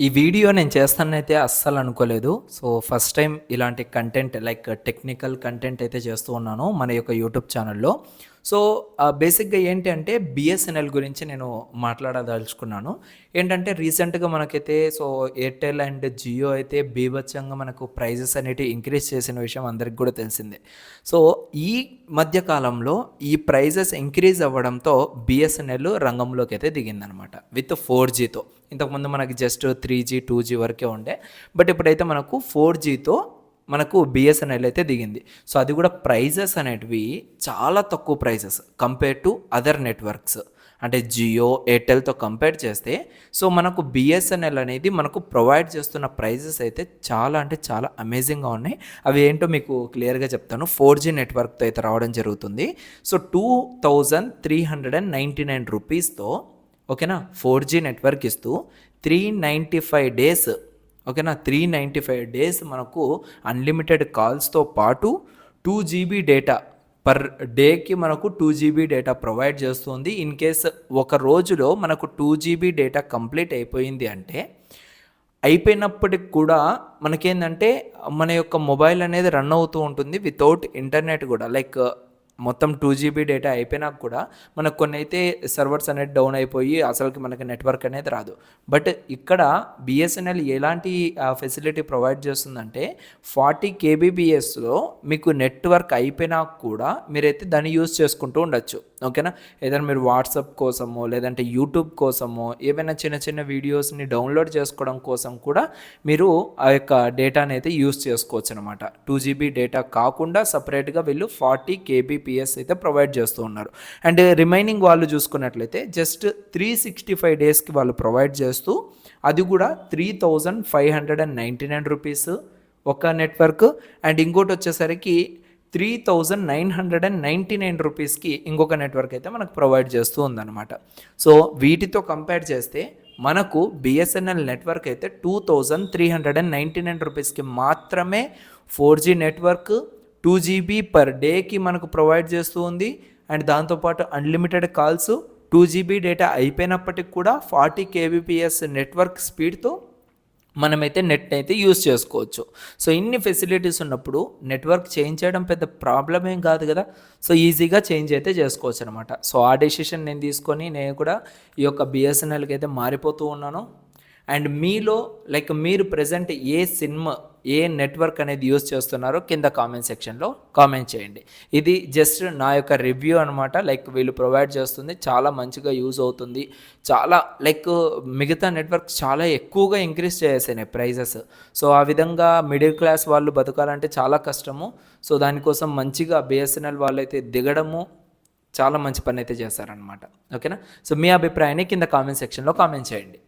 ఈ వీడియో నేను చేస్తానైతే అస్సలు అనుకోలేదు. సో ఫస్ట్ టైం ఇలాంటి కంటెంట్ లైక్ టెక్నికల్ కంటెంట్ అయితే చేస్తూ ఉన్నాను మన యొక్క యూట్యూబ్ ఛానల్లో సో బేసిక్గా ఏంటి అంటే బిఎస్ఎన్ఎల్ గురించి నేను మాట్లాడదలుచుకున్నాను. ఏంటంటే రీసెంట్గా మనకైతే సో ఎయిర్టెల్ అండ్ జియో అయితే బీభత్సంగా మనకు ప్రైజెస్ అనేటివి ఇంక్రీజ్ చేసిన విషయం అందరికి కూడా తెలిసిందే. సో ఈ మధ్య కాలంలో ఈ ప్రైజెస్ ఇంక్రీజ్ అవ్వడంతో బిఎస్ఎన్ఎల్ రంగంలోకి అయితే దిగిందనమాట. విత్ ఫోర్ జీతో ఇంతకుముందు మనకి just three G two G వరకే ఉండే. బట్ ఇప్పుడైతే మనకు ఫోర్ జీతో మనకు బిఎస్ఎన్ఎల్ అయితే దిగింది. సో అది కూడా ప్రైజెస్ అనేటివి చాలా తక్కువ prices compare to other networks. అంటే జియో ఎయిర్టెల్తో కంపేర్ చేస్తే సో మనకు బిఎస్ఎన్ఎల్ అనేది మనకు ప్రొవైడ్ చేస్తున్న ప్రైజెస్ అయితే చాలా అంటే చాలా అమేజింగ్గా ఉన్నాయి. అవి ఏంటో మీకు క్లియర్గా చెప్తాను. ఫోర్ జీ నెట్వర్క్తో అయితే రావడం జరుగుతుంది. So two thousand three hundred and ninety nine రూపీస్తో ఓకేనా? ఫోర్ జీ నెట్వర్క్ ఇస్తూ త్రీ నైంటీ ఫైవ్ డేస్ ఓకేనా? త్రీ నైంటీ ఫైవ్ డేస్ మనకు అన్లిమిటెడ్ కాల్స్తో పాటు టూ జీబీ డేటా పర్ డేకి మనకు టూ జీబీ డేటా ప్రొవైడ్ చేస్తుంది. ఇన్ కేస్ ఒక రోజులో మనకు టూ జీబీ డేటా కంప్లీట్ అయిపోయింది అంటే అయిపోయినప్పటికి కూడా మనకేంటంటే మన యొక్క మొబైల్ అనేది రన్ అవుతూ ఉంటుంది వితౌట్ ఇంటర్నెట్ కూడా. లైక్ మొత్తం టూ జీబీ డేటా అయిపోయినా కూడా మనకు కొన్ని అయితే సర్వర్స్ అనేది డౌన్ అయిపోయి అసలుకి మనకి నెట్వర్క్ అనేది రాదు. బట్ ఇక్కడ బిఎస్ఎన్ఎల్ ఎలాంటి ఫెసిలిటీ ప్రొవైడ్ చేస్తుందంటే ఫార్టీ కేబీబీఎస్లో మీకు నెట్వర్క్ అయిపోయినా కూడా మీరైతే దాన్ని యూస్ చేసుకుంటూ ఉండొచ్చు. ఓకేనా? ఏదైనా మీరు వాట్సాప్ కోసమో లేదంటే యూట్యూబ్ కోసమో ఏవైనా చిన్న చిన్న వీడియోస్ని డౌన్లోడ్ చేసుకోవడం కోసం కూడా మీరు ఆ యొక్క డేటాని అయితే యూస్ చేసుకోవచ్చు అనమాట టూ జీబీ డేటా కాకుండా సపరేట్గా వీళ్ళు ఫార్టీ కేబీపీఎస్ అయితే ప్రొవైడ్ చేస్తూ ఉన్నారు. అండ్ రిమైనింగ్ వాళ్ళు చూసుకున్నట్లయితే జస్ట్ త్రీ సిక్స్టీ ఫైవ్ డేస్కి వాళ్ళు ప్రొవైడ్ చేస్తూ అది కూడా three thousand five hundred and ninety nine rupees ఒక నెట్వర్క్. అండ్ ఇంకోటి వచ్చేసరికి three thousand nine hundred and ninety nine రూపీస్కి ఇంకొక నెట్వర్క్ అయితే మనకు ప్రొవైడ్ చేస్తూ ఉందన్నమాట. సో వీటితో కంపేర్ చేస్తే మనకు బిఎస్ఎన్ఎల్ నెట్వర్క్ అయితే two thousand three hundred and ninety nine రూపీస్కి మాత్రమే four G network two GB per డేకి మనకు ప్రొవైడ్ చేస్తూ ఉంది. అండ్ దాంతోపాటు unlimited calls two GB data అయిపోయినప్పటికి కూడా ఫార్టీ కేబీపీఎస్ నెట్వర్క్ స్పీడ్తో మనమైతే నెట్ అయితే యూస్ చేసుకోవచ్చు. సో ఇన్ని ఫెసిలిటీస్ ఉన్నప్పుడు నెట్వర్క్ చేంజ్ చేయడం పెద్ద ప్రాబ్లం ఏం కాదు కదా. సో ఈజీగా చేంజ్ అయితే చేసుకోవచ్చు అనమాట సో ఆ డెసిషన్ నేను తీసుకొని నేను కూడా ఈ యొక్క బిఎస్ఎన్ఎల్కి అయితే మారిపోతూ ఉన్నాను. అండ్ మీలో లైక్ మీరు ప్రజెంట్ ఏ సినిమా ఏ నెట్వర్క్ అనేది యూస్ చేస్తున్నారో కింద కామెంట్ సెక్షన్లో కామెంట్ చేయండి. ఇది జస్ట్ నా యొక్క రివ్యూ అనమాట లైక్ వీళ్ళు ప్రొవైడ్ చేస్తుంది చాలా మంచిగా యూజ్ అవుతుంది. చాలా లైక్ మిగతా నెట్వర్క్ చాలా ఎక్కువగా ఇంక్రీజ్ చేసేసినాయి ప్రైజెస్ సో ఆ విధంగా మిడిల్ క్లాస్ వాళ్ళు బతకాలంటే చాలా కష్టము. సో దానికోసం మంచిగా బిఎస్ఎన్ఎల్ వాళ్ళు అయితే దిగడము చాలా మంచి పని అయితే చేశారనమాట ఓకేనా? సో మీ అభిప్రాయాన్ని కింద కామెంట్ సెక్షన్లో కామెంట్ చేయండి.